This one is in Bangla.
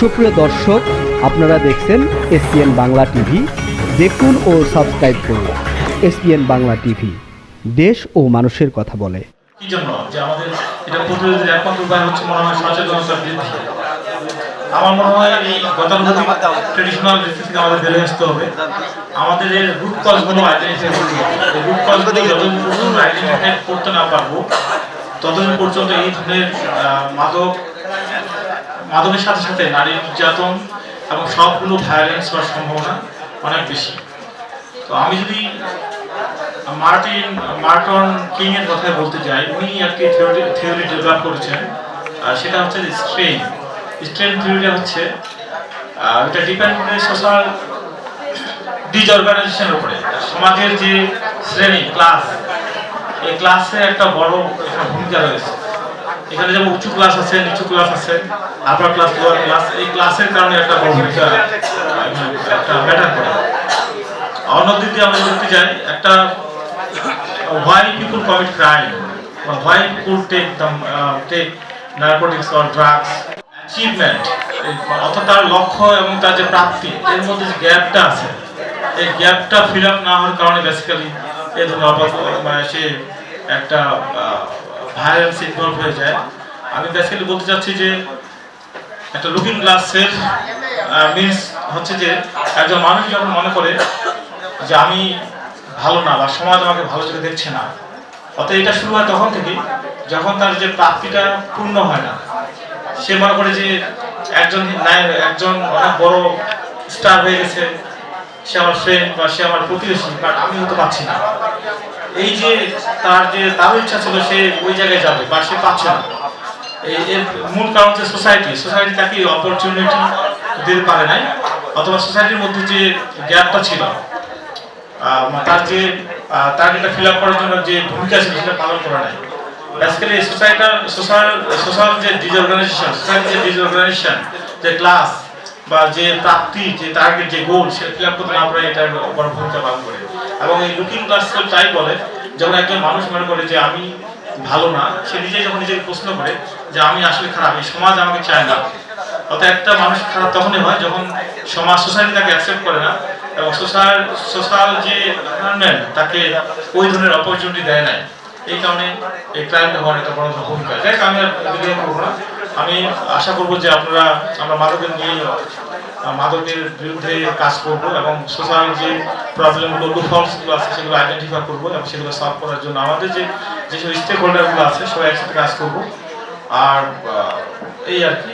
সুপ্রিয় দর্শক, আপনারা দেখছেন এসপিএন বাংলা টিভি। দেখুন ও সাবস্ক্রাইব করুন এসপিএন বাংলা টিভি। দেশ ও মানুষের কথা বলে। আমার মনে হয় এই গতানুগতিক ট্রেডিশনাল রীতি থেকে আমাদের বেরিয়ে আসতে হবে। আমাদের এর রুট কজগুলো আইডেন্টিফাই করতে হবে রুট কজগুলো যতদিন পর্যন্ত আইডেন্টিফাই করতে না পারব, ততদিন পর্যন্ত এই ধরনের মাদক মাদকের সাথে সাথে নারী নির্যাতন এবং সবগুলো ভায়োলেন্স হওয়ার সম্ভাবনা অনেক বেশি। তো আমি যদি মার্টিন, মার্টন কিং এর কথা বলতে যাই, উনি একটি থিওরি থিওরি ডেভেলপ করেছেন সেটা হচ্ছে স্ট্রেন স্ট্রেন থিওরিটা হচ্ছে এটা ডিপেন্ড করে সোশ্যাল ডিজঅর্গানাইজেশনের উপরে। সমাজের যে শ্রেণি ক্লাস এই ক্লাসে একটা বড় একটা ভূমিকা রয়েছে। এখানে যেমন উঁচু ক্লাস আছে নিচু ক্লাস আছে আপার ক্লাস লোয়ার ক্লাস এই ক্লাসের কারণে একটা বড় ভূমিকা একটা ম্যাটার করে। অন্যদিক দিয়ে আমরা দেখতে যাই একটা people commit crime or why people take them uh, take narcotics or drugs অর্থাৎ তার লক্ষ্য এবং তার যে প্রাপ্তি এর মধ্যে যে গ্যাপটা আছে এই গ্যাপটা ফিল আপ না হওয়ার কারণে বেসিক্যালি এই ধরনের মানে সে একটা ভায়োলেন্স ইনভলভ হয়ে যায়। আমি বেসিক্যালি বলতে চাচ্ছি যে, একটা লুকিং গ্লাসের মিনস হচ্ছে যে, একজন মানুষ যখন মনে করে যে আমি ভালো না বা সমাজ আমাকে ভালো চোখে দেখছে না অর্থাৎ এটা শুরু হয় তখন থেকে যখন তার যে প্রাপ্তিটা পূর্ণ হয় না, সে মনে করে যে একজন একজন অনেক বড় স্টার হয়ে গেছে, সে আমার ফ্রেন্ড বা সে আমার প্রতিবেশী বাট আমি হতে পারছি না। এই যে তার যে তারও ইচ্ছা ছিল সে ওই জায়গায় যাবে, বা সে পাচ্ছে না। এর মূল কারণ হচ্ছে সোসাইটি সোসাইটি তাকে অপরচুনিটি দিতে পারে নাই? অথবা সোসাইটির মধ্যে যে গ্যাপটা ছিল তার যে তার টার্গেটটা ফিল আপ করার জন্য যে ভূমিকা ছিল সেটা পালন করা নাই। বেসিক্যালি সোসাইটার সোশ্যাল সোশ্যাল যে ডিসঅর্গানাইজেশন সোসাইটির যে ডিসঅর্গানাইজেশন যে ক্লাস বা যে প্রাপ্তি, যে টার্গেট যে গোল সেটা ফিল আপ করতে না পারে, এটা বড় ভূমিকা পালন করে। এবং এই লুকিং গ্লাস তাই বলে, যখন একজন মানুষ মনে করে যে আমি ভালো না, সে নিজে যখন নিজেকে প্রশ্ন করে যে আমি আসলে খারাপ, এই সমাজ আমাকে চায় না। অর্থাৎ একটা মানুষ খারাপ তখনই হয় যখন সমাজ সোসাইটি তাকে অ্যাকসেপ্ট করে না এবং সোশ্যাল সোশ্যাল যে এনভায়রনমেন্ট তাকে ওই ধরনের অপরচুনিটি দেয় না এই কারণে এই ক্রাইমটা হওয়ার একটা বড় ভূমিকা। যাই আমি আর করব না। আমি আশা করব যে আপনারা আমরা মাদকের নিয়ে মাদকের বিরুদ্ধে কাজ করব এবং সোশ্যাল যে প্রবলেমগুলো লুফলসগুলো আছে সেগুলো আইডেন্টিফাই করব এবং সেগুলো সলভ করার জন্য আমাদের যে, যেসব স্টেক হোল্ডারগুলো আছে সবাই একসাথে কাজ করব। আর এই আর কি।